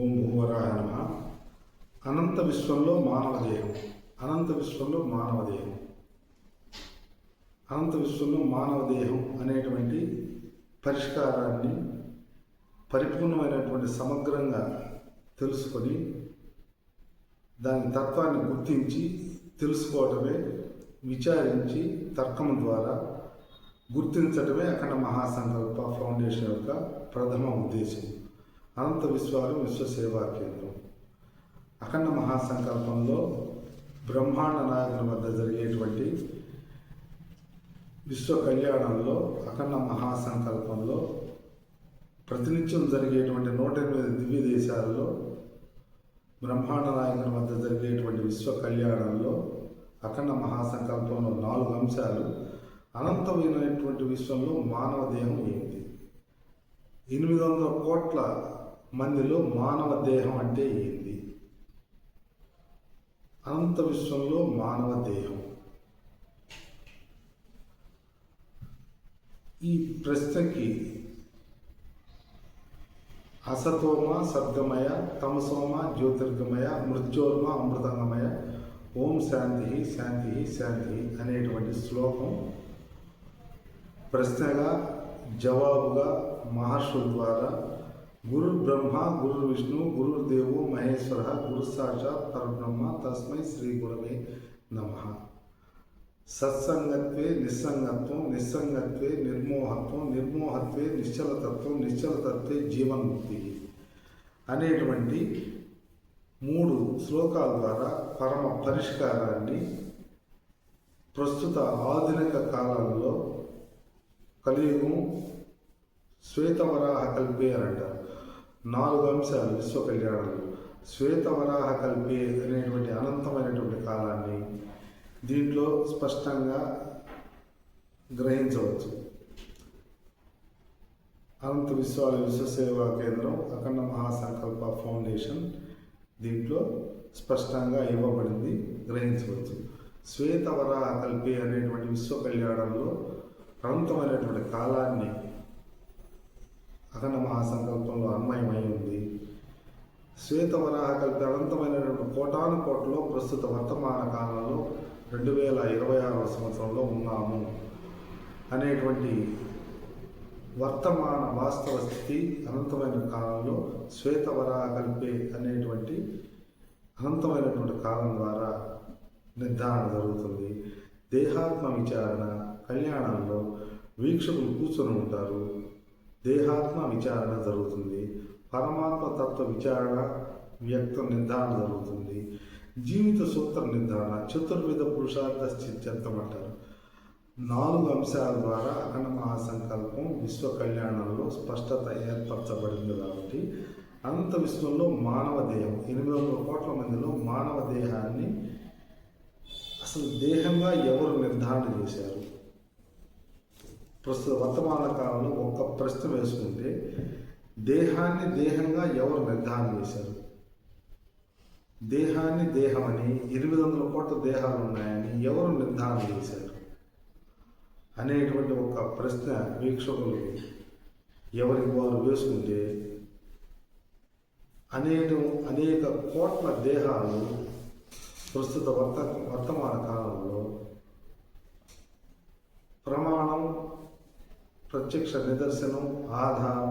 ఓం భూవరాయ నమ. అనంత విశ్వంలో మానవ దేహం అనంత విశ్వంలో మానవ దేహం అనంత విశ్వంలో మానవ దేహం అనేటువంటి పరిష్కారాన్ని పరిపూర్ణమైనటువంటి సమగ్రంగా తెలుసుకొని దాని తత్వాన్ని గుర్తించి తెలుసుకోవటమే విచారించి తర్కం ద్వారా గుర్తించటమే అఖండ మహాసంకల్ప ఫౌండేషన్ యొక్క ప్రథమ ఉద్దేశం. అనంత విశ్వాలు విశ్వ సేవా కేంద్రం అఖండ మహాసంకల్పంలో బ్రహ్మాండ నాయకుల వద్ద జరిగేటువంటి విశ్వ కళ్యాణంలో అఖండ మహాసంకల్పంలో ప్రతినిత్యం జరిగేటువంటి నూట ఎనిమిది దివ్య దేశాలలో బ్రహ్మాండ నాయకుల వద్ద జరిగేటువంటి విశ్వ కళ్యాణంలో అఖండ మహాసంకల్పంలో నాలుగు అంశాలు అనంతమైనటువంటి విశ్వంలో మానవ దేహం ఏంటి? ఎనిమిది వందల కోట్ల మందిలో మానవ దేహం అంటే ఏంది? అనంత విశ్వంలో మానవ దేహం. ఈ ప్రశ్నకి అసతోమ సద్గమయ తమసోమ జ్యోతిర్గమయ మృత్యోర్మ అమృతంగమయ ఓం శాంతి శాంతి శాంతి అనేటువంటి శ్లోకం ప్రశ్నగా జవాబుగా మహర్షుల ద్వారా గురు బ్రహ్మ గురు విష్ణు గురుదేవు మహేశ్వర గురు సాక్షాత్ పరబ్రహ్మ తస్మై శ్రీ గురవే నమ. సత్సంగత్వే నిస్సంగత్వం నిస్సంగత్వే నిర్మోహత్వం నిర్మోహత్వే నిశ్చలతత్వం నిశ్చలతత్వే జీవన్ముక్తి అనేటువంటి మూడు శ్లోకాల ద్వారా పరమ పరిష్కారాన్ని ప్రస్తుత ఆధునిక కాలంలో కలియుగం శ్వేతవరాహ కల్పే అని అంటారు. నాలుగు అంశాలు విశ్వ కళ్యాణంలో. శ్వేతవరాహ కల్పి అనేటువంటి అనంతమైనటువంటి కాలాన్ని దీంట్లో స్పష్టంగా గ్రహించవచ్చు. అనంత విశ్వాల విశ్వ సేవా కేంద్రం అఖండ మహాసంకల్ప ఫౌండేషన్ దీంట్లో స్పష్టంగా ఇవ్వబడింది గ్రహించవచ్చు. శ్వేతవరాహ కల్పి అనేటువంటి విశ్వ కళ్యాణంలో అనంతమైనటువంటి కాలాన్ని అఖండ మహాసంకల్పంలో అన్వయమై ఉంది. శ్వేతవరాహ కలిపి అనంతమైనటువంటి కోటాను కోటలో ప్రస్తుత వర్తమాన కాలంలో రెండు వేల ఇరవై ఆరవ సంవత్సరంలో ఉన్నాము అనేటువంటి వర్తమాన వాస్తవ స్థితి అనంతమైన కాలంలో శ్వేతవరాహ కల్పే అనేటువంటి అనంతమైనటువంటి కాలం ద్వారా నిర్ధారణ జరుగుతుంది. దేహాత్మ విచారణ కళ్యాణంలో వీక్షకులు కూర్చొని ఉంటారు. దేహాత్మ విచారణ జరుగుతుంది. పరమాత్మ తత్వ విచారణ వ్యక్తం నిర్ధారణ జరుగుతుంది. జీవిత సూత్ర నిర్ధారణ చతుర్విధ పురుషార్థ స్థిత్యర్థం అంటారు. నాలుగు అంశాల ద్వారా అఖండ మహాసంకల్పం విశ్వ కళ్యాణంలో స్పష్టత ఏర్పరచబడింది కాబట్టి అనంత విశ్వంలో మానవ దేహం ఎనిమిది వందల కోట్ల మందిలో మానవ దేహాన్ని అసలు దేహంగా ఎవరు నిర్ధారణ చేశారు? ప్రస్తుత వర్తమాన కాలంలో ఒక్క ప్రశ్న వేసుకుంటే దేహాన్ని దేహంగా ఎవరు నిర్ధారణ చేశారు? దేహాన్ని దేహమని ఎనిమిది వందల కోట్ల దేహాలు ఉన్నాయని ఎవరు నిర్ధారణ చేశారు? అనేటువంటి ఒక ప్రశ్న వీక్షకులు ఎవరికి వారు వేసుకుంటే అనేక అనేక కోట్ల దేహాలు ప్రస్తుత వర్త వర్తమాన కాలంలో ప్రమాణం ప్రత్యక్ష నిదర్శనం ఆధారం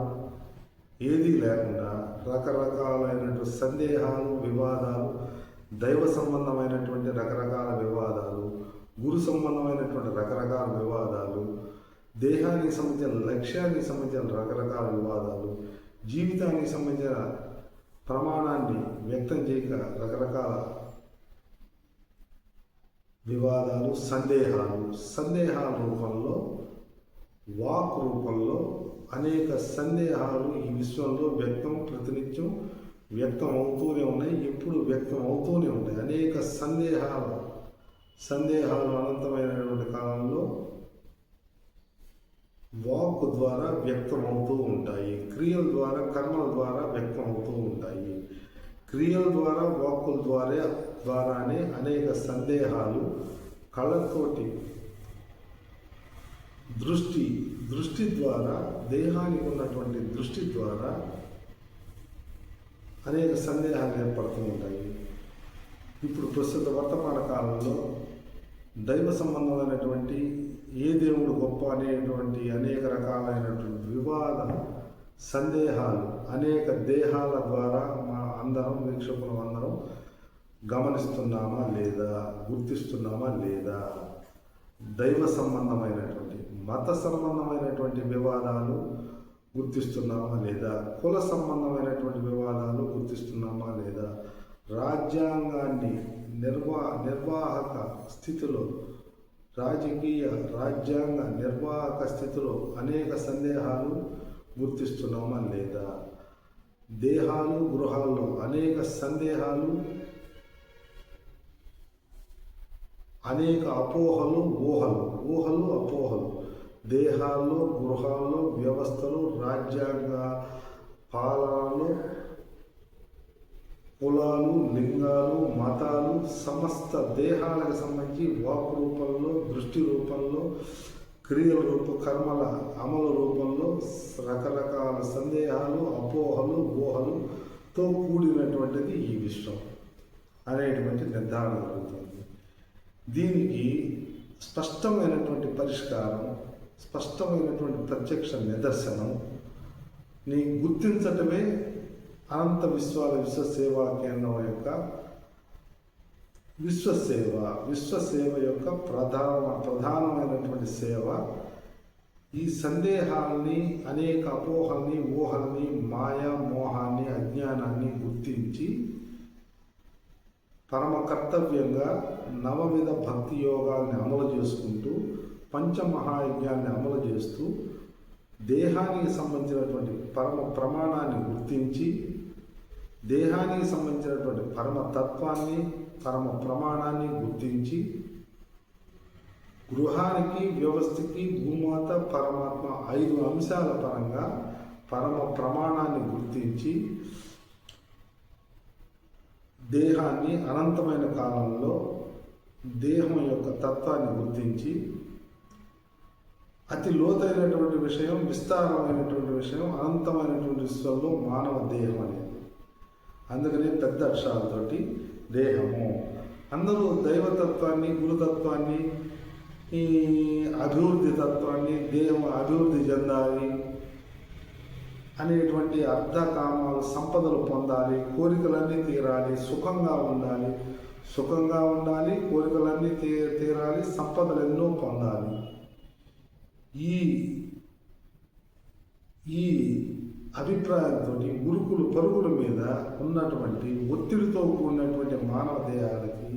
ఏదీ లేకుండా రకరకాలైనటువంటి సందేహాలు వివాదాలు దైవ సంబంధమైనటువంటి రకరకాల వివాదాలు గురు సంబంధమైనటువంటి రకరకాల వివాదాలు దేహానికి సంబంధించిన లక్ష్యానికి సంబంధించిన రకరకాల వివాదాలు జీవితానికి సంబంధించిన ప్రమాణాన్ని వ్యక్తం చేయక రకరకాల వివాదాలు సందేహాలు సందేహాల రూపంలో వాక్ రూపంలో అనేక సందేహాలు ఈ విశ్వంలో వ్యక్తం ప్రతినిత్యం వ్యక్తం అవుతూనే ఉన్నాయి ఎప్పుడు వ్యక్తం అవుతూనే ఉంటాయి. అనేక సందేహాలు సందేహాలు అనంతమైనటువంటి కాలంలో వాక్ ద్వారా వ్యక్తం అవుతూ ఉంటాయి క్రియల ద్వారా కర్మల ద్వారా వ్యక్తం అవుతూ ఉంటాయి. క్రియల ద్వారా వాక్కుల ద్వారా ద్వారానే అనేక సందేహాలు కళ్ళతోటి దృష్టి దృష్టి ద్వారా దేహానికి ఉన్నటువంటి దృష్టి ద్వారా అనేక సందేహాలు ఏర్పడుతూ ఉంటాయి. ఇప్పుడు ప్రస్తుత వర్తమాన కాలంలో దైవ సంబంధమైనటువంటి ఏ దేవుడు గొప్ప అనేటువంటి అనేక రకాలైనటువంటి వివాద సందేహాలు అనేక దేహాల ద్వారా మా అందరం వీక్షకులు అందరం గమనిస్తున్నామా లేదా గుర్తిస్తున్నామా లేదా దైవ సంబంధమైనటువంటి మత సంబంధమైనటువంటి వివాదాలు గుర్తిస్తున్నామా లేదా? కుల సంబంధమైనటువంటి వివాదాలు గుర్తిస్తున్నామా లేదా? రాజ్యాంగాన్ని నిర్వా నిర్వాహక స్థితిలో రాజకీయ రాజ్యాంగ నిర్వాహక స్థితిలో అనేక సందేహాలు గుర్తిస్తున్నామా లేదా? దేహాలు గృహాల్లో అనేక సందేహాలు అనేక అపోహలు ఊహలు ఊహలు అపోహలు. దేహాల్లో గృహాలు వ్యవస్థలు రాజ్యాంగ పాలనలు కులాలు లింగాలు మతాలు సమస్త దేహాలకు సంబంధించి వాక్ రూపంలో దృష్టి రూపంలో క్రియల రూప కర్మల అమలు రూపంలో రకరకాల సందేహాలు అపోహలు ఊహలుతో కూడినటువంటిది ఈ విశ్వం అనేటువంటి నిర్ధారణ జరుగుతుంది. దీనికి స్పష్టమైనటువంటి పరిష్కారం స్పష్టమైనటువంటి ప్రత్యక్ష నిదర్శనం నీ గుర్తించటమే అనంత విశ్వాల విశ్వసేవా కేంద్రం యొక్క విశ్వసేవ విశ్వసేవ యొక్క ప్రధాన ప్రధానమైనటువంటి సేవ. ఈ సందేహాల్ని అనేక అపోహల్ని ఊహల్ని మాయా మోహాన్ని అజ్ఞానాన్ని గుర్తించి పరమ కర్తవ్యంగా నవవిధ భక్తి యోగాల్ని అమలు చేసుకుంటూ పంచమహాయజ్ఞాన్ని అమలు చేస్తూ దేహానికి సంబంధించినటువంటి పరమ ప్రమాణాన్ని గుర్తించి దేహానికి సంబంధించినటువంటి పరమ తత్వాన్ని పరమ ప్రమాణాన్ని గుర్తించి గృహానికి వ్యవస్థకి భూమాత పరమాత్మ ఐదు అంశాల పరంగా పరమ ప్రమాణాన్ని గుర్తించి దేహాన్ని అనంతమైన కాలంలో దేహం యొక్క తత్వాన్ని గుర్తించి అతి లోతైనటువంటి విషయం విస్తారమైనటువంటి విషయం అనంతమైనటువంటి విశ్వంలో మానవ దేహం అనేది అందుకనే పెద్ద అక్షరాలతోటి దేహము. అందరూ దైవతత్వాన్ని గురుతత్వాన్ని ఈ అభివృద్ధి తత్వాన్ని దేహం అభివృద్ధి చెందాలి అనేటువంటి అర్ధకామాలు సంపదలు పొందాలి కోరికలన్నీ తీరాలి సుఖంగా ఉండాలి. సుఖంగా ఉండాలి కోరికలన్నీ తీ తీరాలి సంపదలు ఎన్నో పొందాలి. ఈ ఈ అభిప్రాయంతో గురుకులు పరుగుల మీద ఉన్నటువంటి ఒత్తిడితో కూడినటువంటి మానవ దేహాలకి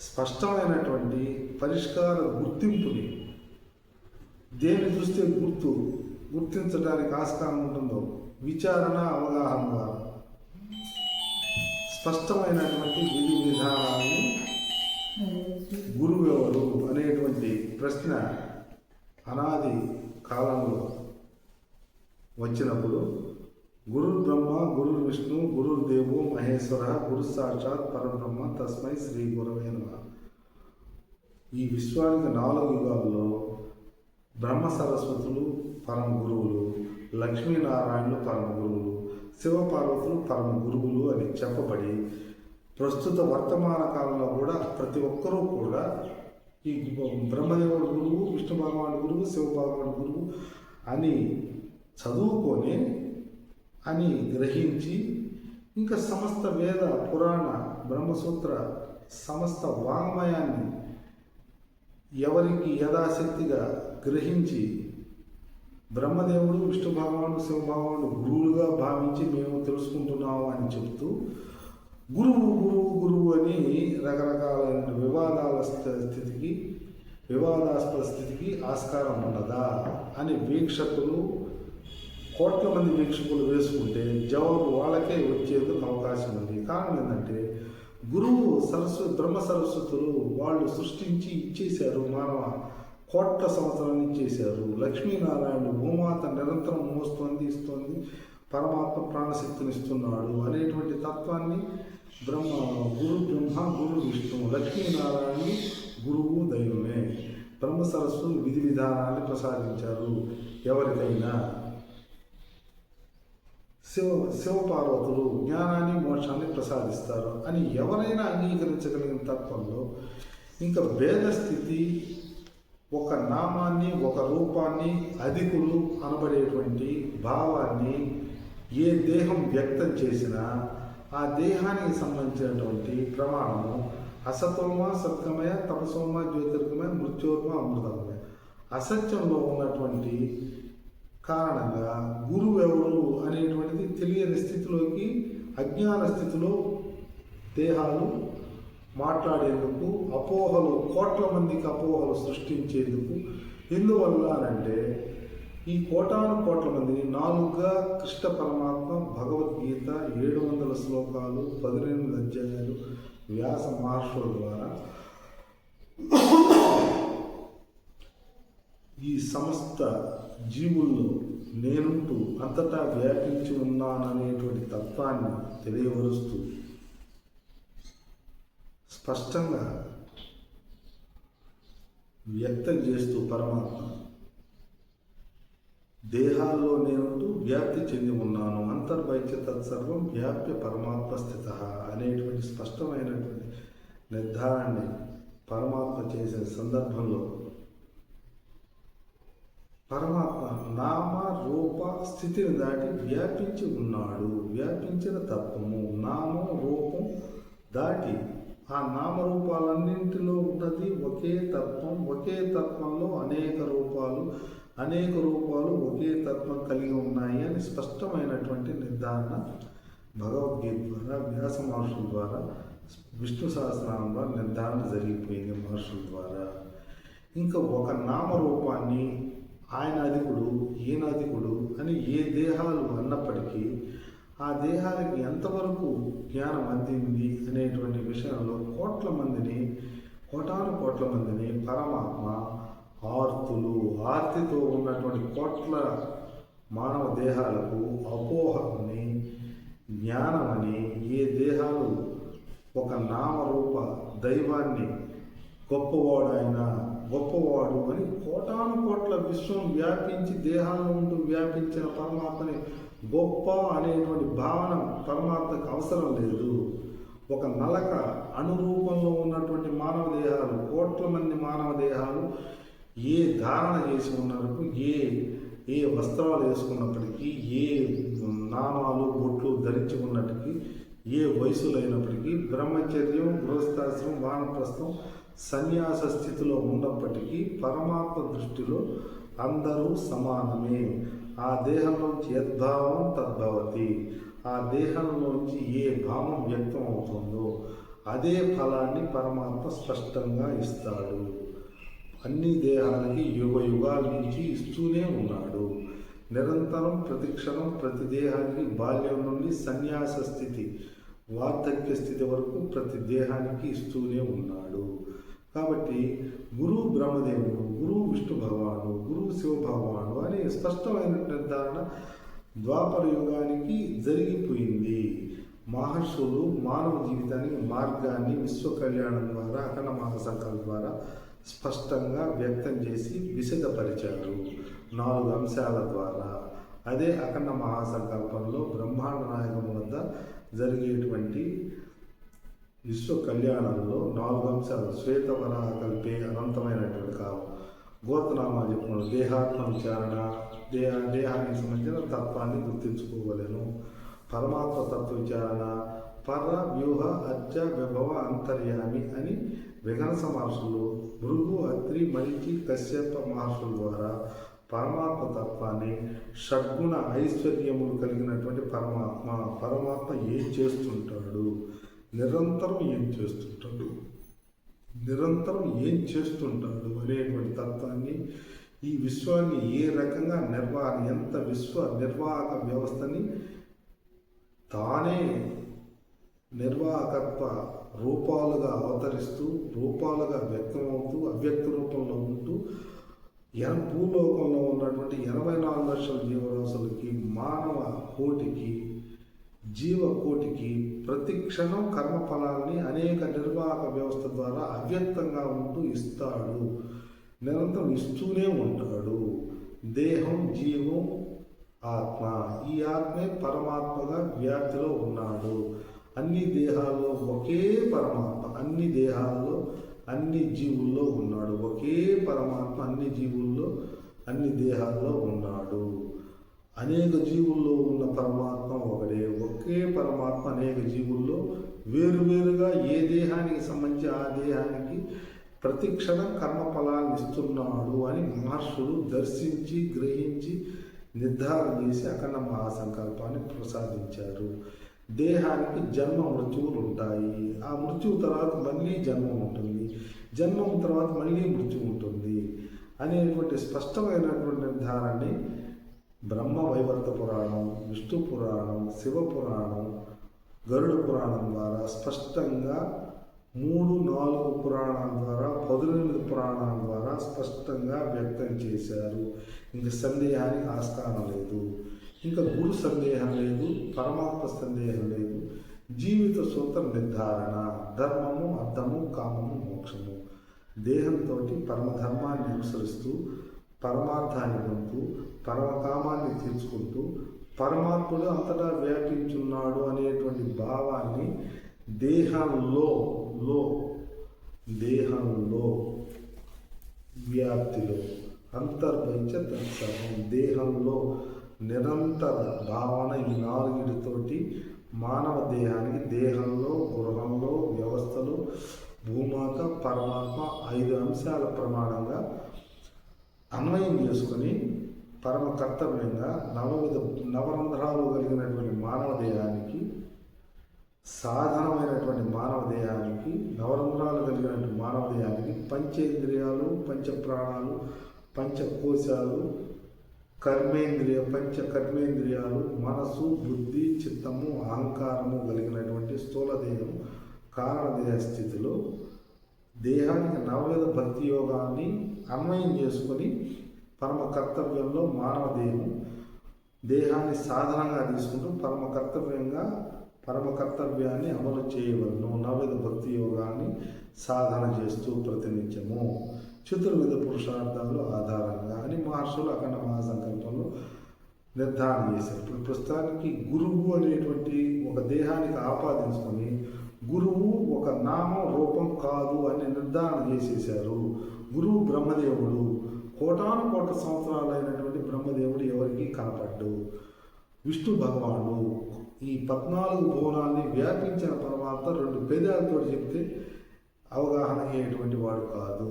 స్పష్టమైనటువంటి పరిష్కార గుర్తింపుని దేని చూస్తే గుర్తు గుర్తించడానికి ఆస్కారం ఉంటుందో విచారణ అవగాహన ద్వారా స్పష్టమైనటువంటి విధి విధానాన్ని గురువు ఎవరు అనేటువంటి ప్రశ్న అనాది కాలంలో వచ్చినప్పుడు గురు బ్రహ్మ గురు విష్ణు గురు దేవో మహేశ్వర గురు సాక్షాత్ పరబ్రహ్మ తస్మై శ్రీ గురవే ఈ విశ్వానికి నాలుగు యుగాల్లో బ్రహ్మ సరస్వతులు పరమ గురువులు లక్ష్మీనారాయణులు పరమ గురువులు శివపార్వతులు పరమ గురువులు అని చెప్పబడి ప్రస్తుత వర్తమాన కాలంలో కూడా ప్రతి ఒక్కరూ కూడా ఈ బ్రహ్మదేవుడు గురువు విష్ణు భగవానుడు గురువు శివ భగవానుడు గురువు అని చదువుకొని అని గ్రహించి ఇంకా సమస్త వేద పురాణ బ్రహ్మసూత్ర సమస్త వాంగ్మయాన్ని ఎవరికి యథాశక్తిగా గ్రహించి బ్రహ్మదేవుడు విష్ణు భగవానుడు శివ భగవానుడు గురువులుగా భావించి మేము తెలుసుకుంటున్నాము అని చెప్తూ గురువు గురువు గురువు అని రకరకాలైన వివాదాల స్థితికి వివాదాస్పద స్థితికి ఆస్కారం ఉన్నదా అని వీక్షకులు కోట్ల మంది వీక్షకులు వేసుకుంటే జవాబు వాళ్ళకే వచ్చేందుకు అవకాశం ఉంది. కారణం ఏంటంటే గురువు సరస్వ బ్రహ్మ సరస్వతులు వాళ్ళు సృష్టించి ఇచ్చేశారు మానవ కోట్ల సంవత్సరాలు ఇచ్చేశారు. లక్ష్మీనారాయణుడు భూమాత నిరంతరం మోస్తోంది ఇస్తోంది పరమాత్మ ప్రాణశక్తిని ఇస్తున్నాడు అనేటువంటి తత్వాన్ని బ్రహ్మ గురు బ్రహ్మ గురు విష్ణు లక్ష్మీనారాయణి గురువు దైవమే. బ్రహ్మ సరస్వతులు విధి విధానాన్ని ప్రసాదించారు. ఎవరికైనా శివ శివపార్వతులు జ్ఞానాన్ని మోక్షాన్ని ప్రసాదిస్తారు అని ఎవరైనా అంగీకరించగలిగిన తత్వంలో ఇంకా భేద స్థితి ఒక నామాన్ని ఒక రూపాన్ని అధికులు అనబడేటువంటి భావాన్ని ఏ దేహం వ్యక్తం చేసినా ఆ దేహానికి సంబంధించినటువంటి ప్రమాణము అసతోమ సత్కమయ తపసోమ జ్యోతిర్గమయ మృత్యోర్మ అమృతమయ. అసత్యంలో ఉన్నటువంటి కారణంగా గురువు ఎవరు అనేటువంటిది తెలియని స్థితిలోకి అజ్ఞాన స్థితిలో దేహాలు మాట్లాడేందుకు అపోహలు కోట్ల మందికి అపోహలు సృష్టించేందుకు ఎందువల్ల అనంటే ఈ కోటాను కోట్ల మందిని నాలుగుగా కృష్ణ పరమాత్మ భగవద్గీత ఏడు వందల శ్లోకాలు పదిహేను అధ్యాయాలు వ్యాస మహర్షుల ద్వారా ఈ సమస్త జీవుల్లో నేనుంటూ అంతటా వ్యాపించి ఉన్నాననేటువంటి తత్వాన్ని తెలియవరుస్తూ స్పష్టంగా వ్యక్తం చేస్తూ పరమాత్మ దేహాల్లో నేను వ్యాప్తి చెంది ఉన్నాను. అంతర్వైద్య తత్సర్వం వ్యాప్య పరమాత్మ స్థిత అనేటువంటి స్పష్టమైనటువంటి నిర్ధారాన్ని పరమాత్మ చేసే సందర్భంలో పరమాత్మ నామ రూప స్థితిని దాటి వ్యాపించి ఉన్నాడు. వ్యాపించిన తత్వము నామం రూపం దాటి ఆ నామరూపాలన్నింటిలో ఉన్నది ఒకే తత్వం. ఒకే తత్వంలో అనేక రూపాలు అనేక రూపాలు ఒకే తత్వం కలిగి ఉన్నాయి అని స్పష్టమైనటువంటి నిర్ధారణ భగవద్గీత ద్వారా వ్యాస మహర్షుల ద్వారా విష్ణు సహస్రానంలో ద్వారా నిర్ధారణ జరిగిపోయింది మహర్షుల ద్వారా. ఇంకా ఒక నామరూపాన్ని ఆయన అధికుడు ఈయన అధికుడు అని ఏ దేహాలు అన్నప్పటికీ ఆ దేహాలకి ఎంతవరకు జ్ఞానం అందింది అనేటువంటి విషయంలో కోట్ల మందిని కోటాను కోట్ల మందిని పరమాత్మ ఆర్తులు ఆర్తితో ఉన్నటువంటి కోట్ల మానవ దేహాలకు అపోహని జ్ఞానమని ఏ దేహాలు ఒక నామరూప దైవాన్ని గొప్పవాడైన గొప్పవాడు అని కోటాను కోట్ల విశ్వం వ్యాపించి దేహాలను ఉంటూ వ్యాపించిన పరమాత్మని గొప్ప అనేటువంటి భావన పరమాత్మకు అవసరం లేదు. ఒక నలక అనురూపంలో ఉన్నటువంటి మానవ దేహాలు కోట్ల మంది మానవ దేహాలు ఏ ధారణ చేసి ఉన్నప్పుడు ఏ ఏ వస్త్రాలు వేసుకున్నప్పటికీ ఏ నామాలు బొట్లు ధరించి ఉన్నప్పటికీ ఏ వయసులైనప్పటికీ బ్రహ్మచర్యం గృహస్థాశ్రం వానప్రస్థం సన్యాస స్థితిలో ఉన్నప్పటికీ పరమాత్మ దృష్టిలో అందరూ సమానమే. ఆ దేహంలోంచి యద్భావం తద్భవతి. ఆ దేహంలోంచి ఏ భావం వ్యక్తం అవుతుందో అదే ఫలాన్ని పరమాత్మ స్పష్టంగా ఇస్తాడు. అన్ని దేహాలకి యుగ యుగాల నుంచి ఇస్తూనే ఉన్నాడు. నిరంతరం ప్రతిక్షణం ప్రతి దేహానికి బాల్యం నుండి సన్యాస స్థితి వార్ధక్య స్థితి వరకు ప్రతి దేహానికి ఇస్తూనే ఉన్నాడు. కాబట్టి గురువు బ్రహ్మదేవుడు గురువు విష్ణు భగవాను గురువు శివ భగవాను అనే స్పష్టమైన నిర్ధారణ ద్వాపర యుగానికి జరిగిపోయింది. మహర్షులు మానవ జీవితానికి మార్గాన్ని విశ్వ కళ్యాణం ద్వారా అఖండ మహాసంకల్ప ద్వారా స్పష్టంగా వ్యక్తం చేసి విశదపరిచారు. నాలుగు అంశాల ద్వారా. అదే అఖండ మహాసంకల్పంలో బ్రహ్మాండ నాయకం వద్ద జరిగేటువంటి విశ్వ కళ్యాణంలో నాలుగు అంశాలు శ్వేతవర కల్పే అనంతమైనటువంటి కావు. గోత్రనామా చెప్పుకున్నాడు. దేహాత్మ విచారణ దేహ దేహానికి సంబంధించిన తత్వాన్ని గుర్తించుకోగలను పరమాత్మ తత్వ విచారణ పర వ్యూహ అర్జ విభవ అంతర్యామి అని విఘనస మహర్షులు భృగు అత్రి మరిచి కశ్యప మహర్షుల ద్వారా పరమాత్మ తత్వాన్ని షడ్గుణ ఐశ్వర్యములు కలిగినటువంటి పరమాత్మ పరమాత్మ ఏం చేస్తుంటాడు? నిరంతరం ఏం చేస్తుంటాడు? నిరంతరం ఏం చేస్తుంటాడు అనేటువంటి తత్వాన్ని ఈ విశ్వాన్ని ఏ రకంగా నిర్వహణ ఎంత విశ్వ నిర్వాహక వ్యవస్థని తానే నిర్వాహకత్వ రూపాలుగా అవతరిస్తూ రూపాలుగా వ్యక్తమవుతూ అవ్యక్త రూపంలో ఉంటూ ఎన భూలోకంలో ఉన్నటువంటి ఎనభై నాలుగు లక్షల జీవరాశులకి మానవ కోటికి జీవకోటికి ప్రతి క్షణం కర్మఫలాన్ని అనేక నిర్వాహక వ్యవస్థ ద్వారా అవ్యక్తంగా ఉంటూ ఇస్తాడు. నిరంతరం ఇస్తూనే ఉంటాడు. దేహం జీవం ఆత్మ ఈ ఆత్మే పరమాత్మగా వ్యాప్తిలో ఉన్నాడు. అన్ని దేహాల్లో ఒకే పరమాత్మ అన్ని దేహాల్లో అన్ని జీవుల్లో ఉన్నాడు. ఒకే పరమాత్మ అన్ని జీవుల్లో అన్ని దేహాల్లో ఉన్నాడు. అనేక జీవుల్లో ఉన్న పరమాత్మ ఒకడే. ఒకే పరమాత్మ అనేక జీవుల్లో వేరువేరుగా ఏ దేహానికి సంబంధించి ఆ దేహానికి ప్రతిక్షణం కర్మఫలాన్ని ఇస్తున్నాడు అని మహర్షులు దర్శించి గ్రహించి నిర్ధారణ చేసి అఖండ మహాసంకల్పాన్ని ప్రసాదించారు. దేహానికి జన్మ మృత్యువులు ఉంటాయి ఆ మృత్యువు తర్వాత మళ్ళీ జన్మం ఉంటుంది. జన్మం తర్వాత మళ్ళీ మృత్యువు ఉంటుంది అనేటువంటి స్పష్టమైనటువంటి నిర్ధారణని బ్రహ్మ వైవర్త పురాణం విష్ణు పురాణం శివ పురాణం గరుడ పురాణం ద్వారా స్పష్టంగా మూడు నాలుగు పురాణాల ద్వారా పదునెనిమిది పురాణాల ద్వారా స్పష్టంగా వ్యక్తం చేశారు. ఇంక సందేహానికి ఆస్థానం లేదు. ఇంకా గురు సందేహం లేదు పరమాత్మ సందేహం లేదు. జీవిత సూత్ర నిర్ధారణ ధర్మము అర్థము కామము మోక్షము. దేహంతో పరమధర్మాన్ని అనుసరిస్తూ పరమార్థాన్ని పొందుతూ పరమకామాన్ని తీర్చుకుంటూ పరమాత్ముడు అంతటా వ్యాపించున్నాడు అనేటువంటి భావాన్ని దేహంలో లో దేహంలో వ్యాప్తిలో అంతర్భవించ తత్సవం దేహంలో నిరంతర భావన ఈ నాలుగిటితోటి మానవ దేహానికి దేహంలో గృహంలో వ్యవస్థలు భూమాత పరమాత్మ ఐదు అంశాల ప్రమాణంగా అన్వయం చేసుకొని పరమ కర్తవ్యంగా నవవిధ నవరంధ్రాలు కలిగినటువంటి మానవ దేహానికి సాధనమైనటువంటి మానవ దేహానికి నవరంధ్రాలు కలిగినటువంటి మానవ దేహానికి పంచేంద్రియాలు పంచప్రాణాలు పంచకోశాలు కర్మేంద్రియ పంచ కర్మేంద్రియాలు మనసు బుద్ధి చిత్తము అహంకారము కలిగినటువంటి స్థూలదేహం కారణదేహ స్థితిలో దేహానికి నవవిధ భక్తి యోగాన్ని అన్వయం చేసుకొని పరమ కర్తవ్యంలో మానవ దేహం దేహాన్ని సాధనంగా తీసుకుంటూ పరమ కర్తవ్యంగా పరమ కర్తవ్యాన్ని అమలు చేయవలను. నవవిధ భక్తి యోగాన్ని సాధన చేస్తూ ప్రతినిత్యము. చతుర్విధ పురుషార్థాలు ఆధారంగా అని మహర్షులు అఖండ మహాసంకల్పంలో నిర్ధారణ చేశారు. ఇప్పుడు ప్రస్తుతానికి గురువు అనేటువంటి ఒక దేహానికి ఆపాదించుకొని గురువు ఒక నామం రూపం కాదు అని నిర్ధారణ చేసేసారు గురువు బ్రహ్మదేవుడు. కోటాను కోట సంవత్సరాలైనటువంటి బ్రహ్మదేవుడు ఎవరికి కనపడ్డు. విష్ణు భగవానుడు. ఈ పద్నాలుగు భువనాల్ని వ్యాపించిన పరమాత్మ రెండు పేదాలతో చెప్తే అవగాహన అయ్యేటువంటి వాడు కాదు.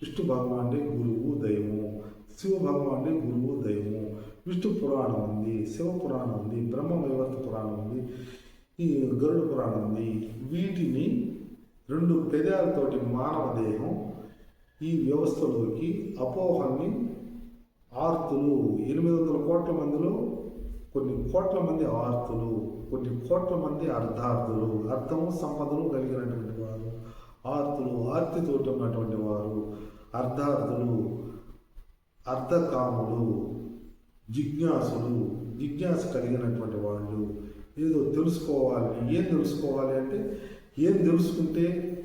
విష్ణు భగవానుడే గురువు దైవము శివ భగవానుడే గురువు దైవము విష్ణు పురాణం ఉంది శివ పురాణం ఉంది బ్రహ్మ వైవర్త పురాణం ఉంది ఈ గరుడ పురాణం ఉంది. వీటిని రెండు పెదాలతోటి మానవ దేహం ఈ వ్యవస్థలోకి అపోహల్ని ఆర్తులు. ఎనిమిది వందల కోట్ల మందిలో కొన్ని కోట్ల మంది ఆర్తులు కొన్ని కోట్ల మంది అర్ధార్థులు అర్థము సంపదలు కలిగినటువంటి వారు. ఆర్తులు ఆర్తితోటి ఉన్నటువంటి వారు అర్ధార్థులు అర్ధకాములు జిజ్ఞాసులు జిజ్ఞాస కలిగినటువంటి వాళ్ళు. ఏదో తెలుసుకోవాలి. ఏం తెలుసుకోవాలి అంటే ఏం తెలుసుకుంటే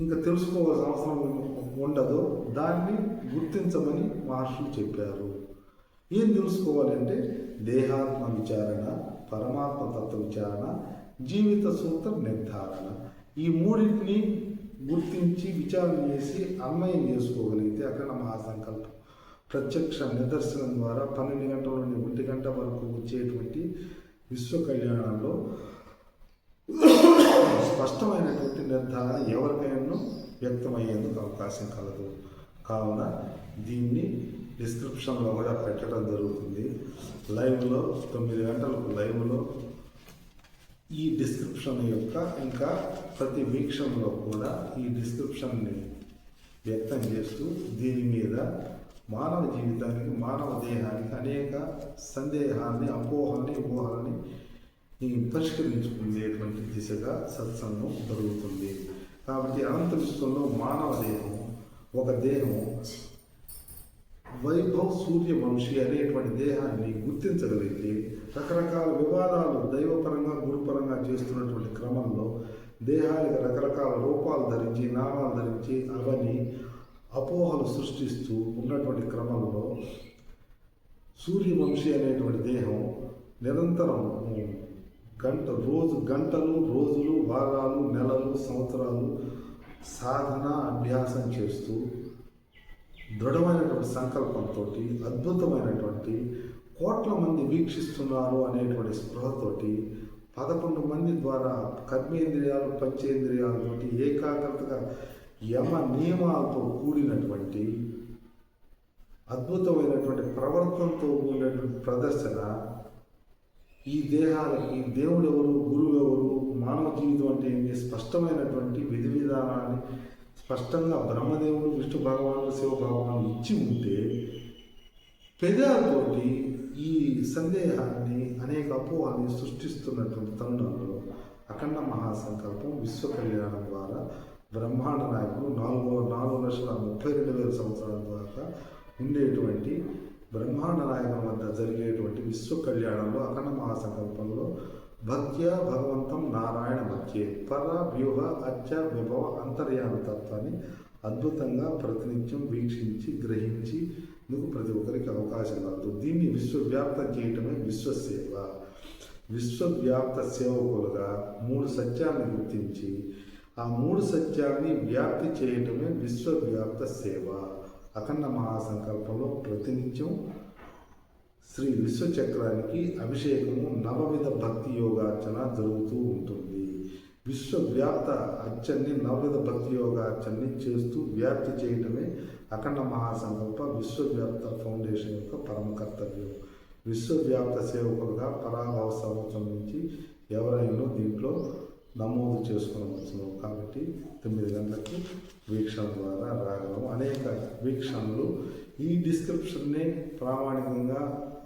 ఇంకా తెలుసుకోవాల్సిన అవసరం ఉండదు. దాన్ని గుర్తించమని మహర్షులు చెప్పారు. ఏం తెలుసుకోవాలి అంటే దేహాత్మ విచారణ పరమాత్మ తత్వ విచారణ జీవిత సూత్ర నిర్ధారణ. ఈ మూడింటిని గుర్తించి విచారణ చేసి అన్వయం చేసుకోగలిగితే అక్కడ మహాసంకల్పం. ప్రత్యక్ష నిదర్శనం ద్వారా పన్నెండు గంటల నుండి ఒంటి గంట వరకు వచ్చేటువంటి విశ్వ కళ్యాణంలో స్పష్టమైనటువంటి నిర్ధారణ ఎవరికైనా వ్యక్తమయ్యేందుకు అవకాశం కలదు. కావున దీన్ని డిస్క్రిప్షన్లో కూడా పెట్టడం జరుగుతుంది. లైవ్లో తొమ్మిది గంటలకు లైవ్లో ఈ డిస్క్రిప్షన్ యొక్క ఇంకా ప్రతి వీక్షణలో కూడా ఈ డిస్క్రిప్షన్ని వ్యక్తం చేస్తూ దీని మీద మానవ జీవితానికి మానవ దేహానికి అనేక సందేహాన్ని అపోహల్ని ఊహల్ని పరిష్కరించుకునేటువంటి దిశగా సత్సంగం జరుగుతుంది. కాబట్టి అనంత విశ్వంలో మానవ దేహం ఒక దేహం. వైభవ్ సూర్యవంశీ అనేటువంటి దేహాన్ని గుర్తించగలిగితే రకరకాల వివాదాలు దైవపరంగా గురుపరంగా చేస్తున్నటువంటి క్రమంలో దేహానికి రకరకాల రూపాలు ధరించి నామాలు ధరించి అవని అపోహలు సృష్టిస్తూ ఉన్నటువంటి క్రమంలో సూర్యవంశీ అనేటువంటి దేహం నిరంతరం గంట రోజు గంటలు రోజులు వారాలు నెలలు సంవత్సరాలు సాధన అభ్యాసం చేస్తూ దృఢమైనటువంటి సంకల్పంతో అద్భుతమైనటువంటి కోట్ల మంది వీక్షిస్తున్నారు అనేటువంటి స్పృహతోటి పదకొండు మంది ద్వారా కర్మేంద్రియాలు పంచేంద్రియాలతోటి ఏకాగ్రతగా యమ నియమాలతో కూడినటువంటి అద్భుతమైనటువంటి ప్రవర్తనతో కూడినటువంటి ప్రదర్శన ఈ దేహాలకి దేవుడు ఎవరు గురువు ఎవరు మానవ జీవితం అంటే ఏంటి స్పష్టమైనటువంటి విధి విధానాన్ని స్పష్టంగా బ్రహ్మదేవుడు విష్ణు భగవానుడు శివ భగవానుడు ఇచ్చి ఉంటే పెదాలతోటి ఈ సందేహాన్ని అనేక అపోహాన్ని సృష్టిస్తున్నటువంటి తరుణంలో అఖండ మహాసంకల్పం విశ్వ కళ్యాణం ద్వారా బ్రహ్మాండ నాయకుడు నాలుగు నాలుగు లక్షల ముప్పై రెండు వేల సంవత్సరాల దాకా ఉండేటువంటి బ్రహ్మాండ నాయకుల వద్ద జరిగేటువంటి విశ్వ కళ్యాణంలో అఖండ మహాసంకల్పంలో భక్త్య భగవంతం నారాయణ మధ్యే. పర వ్యూహ అచ్చ విభవ అంతర్యామి తత్వాన్ని అద్భుతంగా ప్రతినిత్యం వీక్షించి గ్రహించి నువ్వు ప్రతి ఒక్కరికి అవకాశం కలదు దీన్ని విశ్వవ్యాప్తం చేయటమే విశ్వసేవ. విశ్వవ్యాప్త సేవకులుగా మూడు సత్యాన్ని గుర్తించి ఆ మూడు సత్యాన్ని వ్యాప్తి చేయటమే విశ్వవ్యాప్త సేవ. అఖండ మహాసంకల్పంలో ప్రతినిత్యం శ్రీ విశ్వచక్రానికి అభిషేకము నవవిధ భక్తి యోగార్చన జరుగుతూ ఉంటుంది. విశ్వవ్యాప్త అర్చన్ని నవవిధ భక్తి యోగార్చన్ని చేస్తూ వ్యాప్తి చేయటమే అఖండ మహాసంకల్ప విశ్వవ్యాప్త ఫౌండేషన్ యొక్క పరమ కర్తవ్యం. విశ్వవ్యాప్త సేవకులుగా పరాభవ సంవత్సరం నుంచి ఎవరైనా దీంట్లో నమోదు చేసుకోవచ్చు కాబట్టి తొమ్మిది గంటలకు వీక్షణ ద్వారా రాగలము. అనేక వీక్షణలు ఈ డిస్క్రిప్షన్నే ప్రామాణికంగా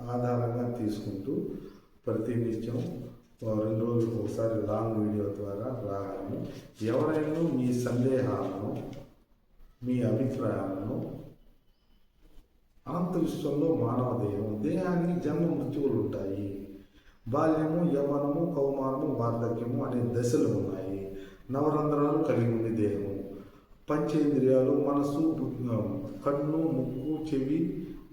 ఆధారంగా తీసుకుంటూ ప్రతినిత్యం రెండు రోజులకు ఒకసారి లాంగ్ వీడియో ద్వారా రాగలము ఎవరైనా మీ సందేహాలను మీ అభిప్రాయాలను అనంత విశ్వంలో మానవ దేహం దేహానికి జన్మ మృత్యువులు ఉంటాయి. బాల్యము యవనము కౌమారము వార్ధక్యము అనే దశలు ఉన్నాయి. నవరంధ్రాలు కలిగి ఉంది దేహం పంచేంద్రియాలు మనసు కన్ను ముక్కు చెవి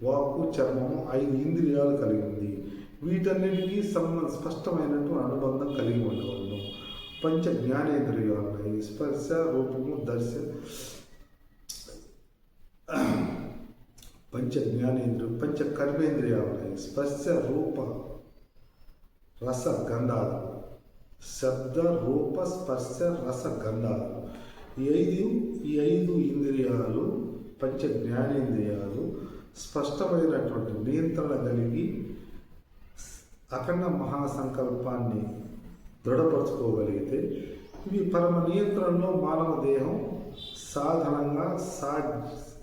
వాక్కు చర్మము ఐదు ఇంద్రియాలు కలిగి ఉంది. వీటన్నిటికీ సంబంధ స్పష్టమైనటువంటి అనుబంధం కలిగి ఉండవలను. పంచ జ్ఞానేంద్రియాలు ఉన్నాయి స్పర్శ రూపము దర్శ పంచ జ్ఞానేంద్రియం పంచ కర్మేంద్రియాలు ఉన్నాయి స్పర్శ రూప రస గంధాలు. శబ్ద రూప స్పర్శ రస గంధాలు. ఈ ఐదు ఈ ఐదు ఇంద్రియాలు పంచ జ్ఞానేంద్రియాలు స్పష్టమైనటువంటి నియంత్రణ కలిగి అఖండ మహాసంకల్పాన్ని దృఢపరచుకోగలిగితే ఇవి పరమ నియంత్రణలో మానవ దేహం సాధనంగా సా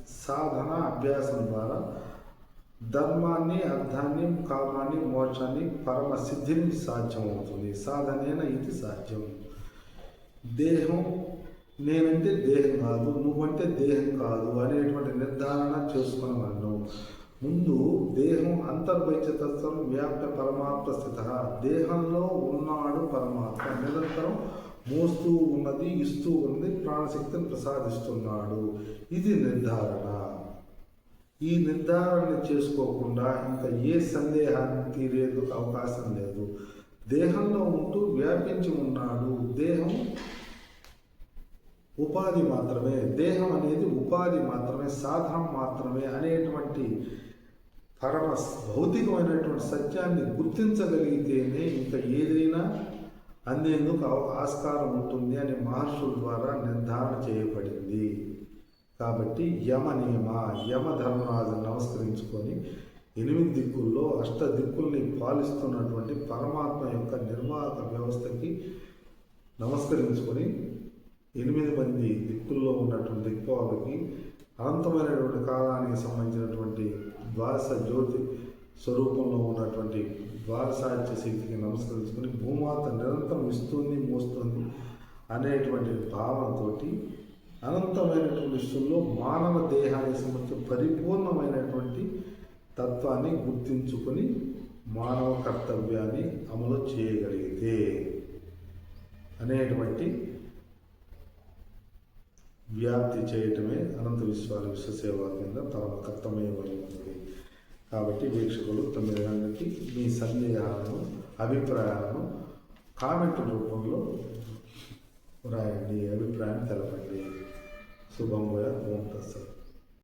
సాధన అభ్యాసం ద్వారా ధర్మాన్ని అర్థాన్ని కామాన్ని మోక్షాన్ని పరమ సిద్ధిని సాధ్యమవుతుంది. సాధనేన ఇది సాధ్యం. దేహం నేనంటే దేహం కాదు నువ్వంటే దేహం కాదు అనేటువంటి నిర్ధారణ చేసుకునవలను ముందు దేహం అంతర్వైచతత్వం వ్యాప్త పరమాత్మ స్థిత. దేహంలో ఉన్నాడు పరమాత్మ. నిరంతరం మోస్తూ ఉన్నది ఇస్తూ ఉన్నది ప్రాణశక్తిని ప్రసాదిస్తున్నాడు. ఇది నిర్ధారణ. ఈ నిర్ధారణ చేసుకోకుండా ఇంకా ఏ సందేహాన్ని తీరేందుకు అవకాశం లేదు. దేహంలో ఉంటూ వ్యాపించి ఉన్నాడు. దేహం ఉపాధి మాత్రమే దేహం అనేది ఉపాధి మాత్రమే సాధనం మాత్రమే అనేటువంటి పరమ భౌతికమైనటువంటి సత్యాన్ని గుర్తించగలిగితేనే ఇంకా ఏదైనా అందేందుకు ఆస్కారం ఉంటుంది అని మహర్షుల ద్వారా నిర్ధారణ చేయబడింది. కాబట్టి యమ నియమ యమ ధర్మరాజును నమస్కరించుకొని ఎనిమిది దిక్కుల్లో అష్ట దిక్కుల్ని పాలిస్తున్నటువంటి పరమాత్మ యొక్క నిర్వాహక వ్యవస్థకి నమస్కరించుకొని ఎనిమిది మంది దిక్కుల్లో ఉన్నటువంటి దిక్పాలకి అనంతమైనటువంటి కాలానికి సంబంధించినటువంటి ద్వాదశ జ్యోతి స్వరూపంలో ఉన్నటువంటి ద్వాదశాచ్య శక్తికి నమస్కరించుకొని భూమాత నిరంతరం ఇస్తుంది మోస్తుంది అనేటువంటి భావనతోటి అనంతమైనటువంటి విషయంలో మానవ దేహానికి సంబంధించిన పరిపూర్ణమైనటువంటి తత్వాన్ని గుర్తించుకొని మానవ కర్తవ్యాన్ని అమలు చేయగలిగితే అనేటువంటి వ్యాప్తి చేయటమే అనంత విశ్వాల విశ్వసేవా కింద తమ కర్తమయమై ఉన్నది కాబట్టి వీక్షకులు తొమ్మిది గంటలకి మీ సందేహాలను అభిప్రాయాలను కామెంట్ రూపంలో రాయండి అభిప్రాయం తెలపండి. శుభం ఓం తస్సత్